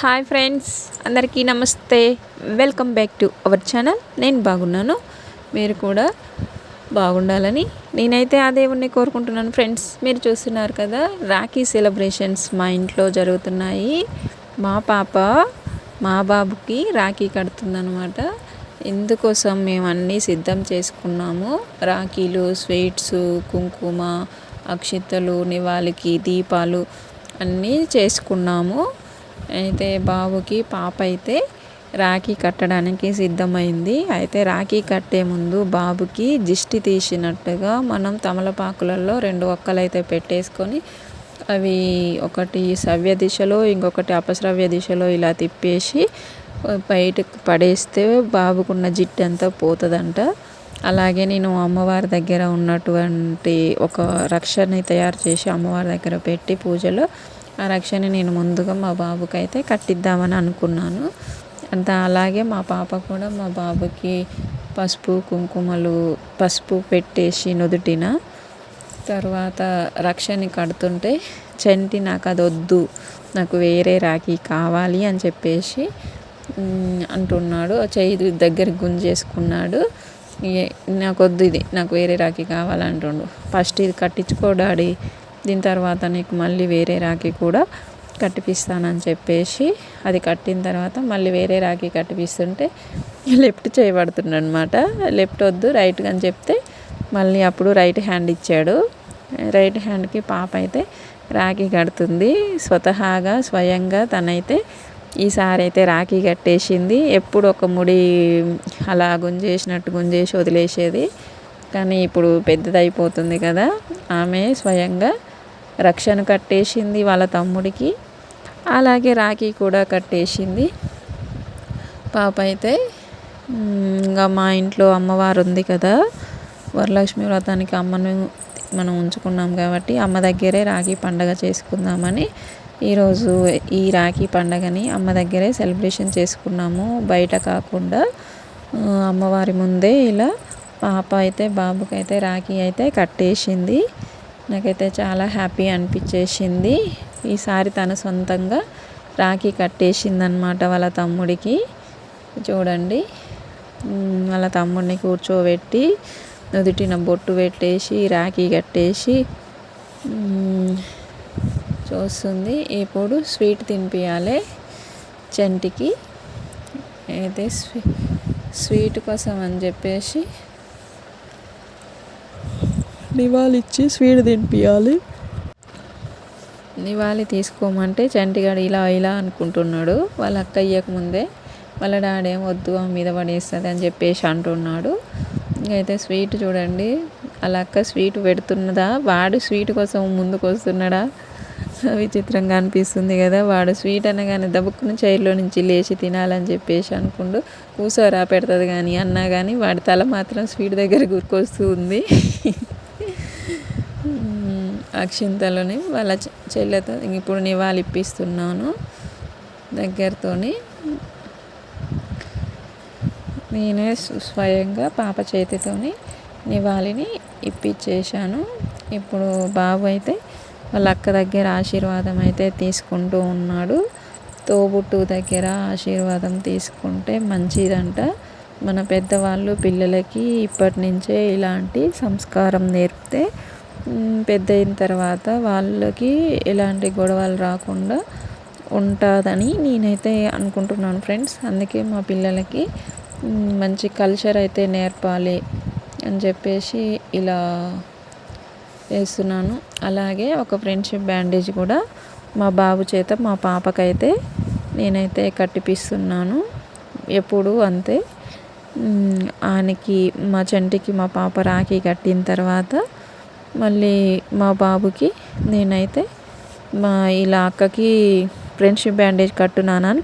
Hi friends అందరికీ నమస్తే. Welcome back to our channel నేను బాగున్నాను. మీరు కూడా బాగుండాలని నేనైతే ఆ దేవుణ్ణి కోరుకుంటున్నాను. ఫ్రెండ్స్ మీరు చూస్తున్నారు కదా రాఖీ సెలబ్రేషన్స్ మా ఇంట్లో జరుగుతున్నాయి. మా పాప మా బాబుకి రాఖీ కడుతుందనమాట ఇందుకోసం మేము అన్నీ సిద్ధం చేసుకున్నాము. రాఖీలు స్వీట్స్ కుంకుమ అక్షితలు నివాళికి దీపాలు అన్నీ చేసుకున్నాము. అయితే బాబుకి పాప అయితే రాఖీ కట్టడానికి సిద్ధమైంది. అయితే రాఖీ కట్టే ముందు బాబుకి దిష్టి తీసినట్టుగా మనం తమలపాకులలో రెండు ఒక్కలైతే పెట్టేసుకొని అవి ఒకటి సవ్య దిశలో ఇంకొకటి అపశ్రవ్య దిశలో ఇలా తిప్పేసి బయటకు పడేస్తే బాబుకున్న జిట్టు అంతా పోతుందంట. అలాగే నేను అమ్మవారి దగ్గర ఉన్నటువంటి ఒక రక్షని తయారు చేసి అమ్మవారి దగ్గర పెట్టి పూజలో ఆ రక్షని నేను ముందుగా మా బాబుకి అయితే కట్టిద్దామని అనుకున్నాను. అంత అలాగే మా పాప కూడా మా బాబుకి పసుపు కుంకుమలు పసుపు పెట్టేసి నుదుటిన తర్వాత రక్షని కడుతుంటే చంటి నాకు అది వద్దు నాకు వేరే రాఖీ కావాలి అని చెప్పేసి అంటున్నాడు. చేయి దగ్గర గుంజేసుకున్నాడు. నాకు వద్దు ఇది నాకు వేరే రాఖీ కావాలంటుండు. ఫస్ట్ ఇది కట్టించుకో డాడీ. దీని తర్వాత నీకు మళ్ళీ వేరే రాఖీ కూడా కట్టిపిస్తానని చెప్పేసి అది కట్టిన తర్వాత మళ్ళీ వేరే రాఖీ కట్టిపిస్తుంటే లెఫ్ట్ చేయబడుతుంది అనమాట లెఫ్ట్ వద్దు రైట్ అని చెప్తే మళ్ళీ అప్పుడు రైట్ హ్యాండ్ ఇచ్చాడు. రైట్ హ్యాండ్కి పాప అయితే రాఖీ కడుతుంది. స్వతహాగా స్వయంగా తనైతే ఈసారి అయితే రాఖీ కట్టేసింది. ఎప్పుడు ఒక ముడి అలా గుంజేసినట్టు గుంజేసి వదిలేసేది. కానీ ఇప్పుడు పెద్దదైపోతుంది కదా. ఆమె స్వయంగా రక్షణ కట్టేసింది వాళ్ళ తమ్ముడికి. అలాగే రాఖీ కూడా కట్టేసింది. పాప అయితే ఇంకా మా ఇంట్లో అమ్మవారు ఉంది కదా. వరలక్ష్మి వ్రతానికి అమ్మను మనం ఉంచుకున్నాం కాబట్టి అమ్మ దగ్గరే రాఖీ పండగ చేసుకుందామని ఈరోజు ఈ రాఖీ పండగని అమ్మ దగ్గరే సెలబ్రేషన్ చేసుకున్నాము. బయట కాకుండా అమ్మవారి ముందే ఇలా పాప అయితే బాబుకైతే రాఖీ అయితే కట్టేసింది. నాకైతే చాలా హ్యాపీ అనిపించేసింది. ఈసారి తను సొంతంగా రాఖీ కట్టేసిందనమాట వాళ్ళ తమ్ముడికి. చూడండి. వాళ్ళ తమ్ముడిని కూర్చోబెట్టి నుదుటిన బొట్టు పెట్టేసి రాఖీ కట్టేసి చూస్తుంది. ఇప్పుడు స్వీట్ తినిపించాలి చంటికి. అయితే స్వీట్ కోసం అని చెప్పేసి నివాళిచ్చి స్వీట్ తినిపించాలి నివాళి తీసుకోమంటే చంటిగాడు ఇలా ఇలా అనుకుంటున్నాడు. వాళ్ళ అక్క ఇయ్యకముందే వాళ్ళ డాడీ ఏం వద్దు ఆ మీద పడేస్తుంది అని చెప్పేసి అంటున్నాడు. అయితే స్వీట్ చూడండి. వాళ్ళ అక్క స్వీట్ పెడుతున్నదా? వాడు స్వీట్ కోసం ముందుకు వస్తున్నాడా? విచిత్రంగా అనిపిస్తుంది కదా. వాడు స్వీట్ అనగానే దబ్బుకున్న చైర్లో నుంచి లేచి తినాలని చెప్పేసి అనుకుంటూ కూసోరా పెడుతుంది కానీ అన్నా కానీ వాడి తల మాత్రం స్వీట్ దగ్గర గురికొస్తూ ఉంది అక్షింతలని వాళ్ళ చెల్లెతో ఇప్పుడు నివాళి ఇప్పిస్తున్నాను దగ్గరతోని. నేనే స్వయంగా పాప చేతితోని నివాళిని ఇప్పించేశాను ఇప్పుడు బాబు అయితే వాళ్ళ అక్క దగ్గర ఆశీర్వాదం అయితే తీసుకుంటూ ఉన్నాడు. తోబుట్టు దగ్గర ఆశీర్వాదం తీసుకుంటే మంచిదంట. మన పెద్దవాళ్ళు పిల్లలకి ఇప్పటి నుంచే ఇలాంటి సంస్కారం నేర్పితే పెద్ద అయిన తర్వాత వాళ్ళకి ఎలాంటి గొడవలు రాకుండా ఉంటుందని నేనైతే అనుకుంటున్నాను ఫ్రెండ్స్. అందుకే మా పిల్లలకి మంచి కల్చర్ అయితే నేర్పాలి అని చెప్పేసి ఇలా వేస్తున్నాను. అలాగే ఒక ఫ్రెండ్షిప్ బ్యాండేజ్ కూడా మా బాబు చేత మా పాపకైతే నేనైతే కట్టిపిస్తున్నాను. ఎప్పుడు అంతే. ఆయనకి మా చంటికి మా పాప రాఖీ కట్టిన తర్వాత మళ్ళీ మా బాబుకి నేనైతే మా ఇలా అక్కకి ఫ్రెండ్షిప్ బ్యాండేజ్ కట్టున్నాను అని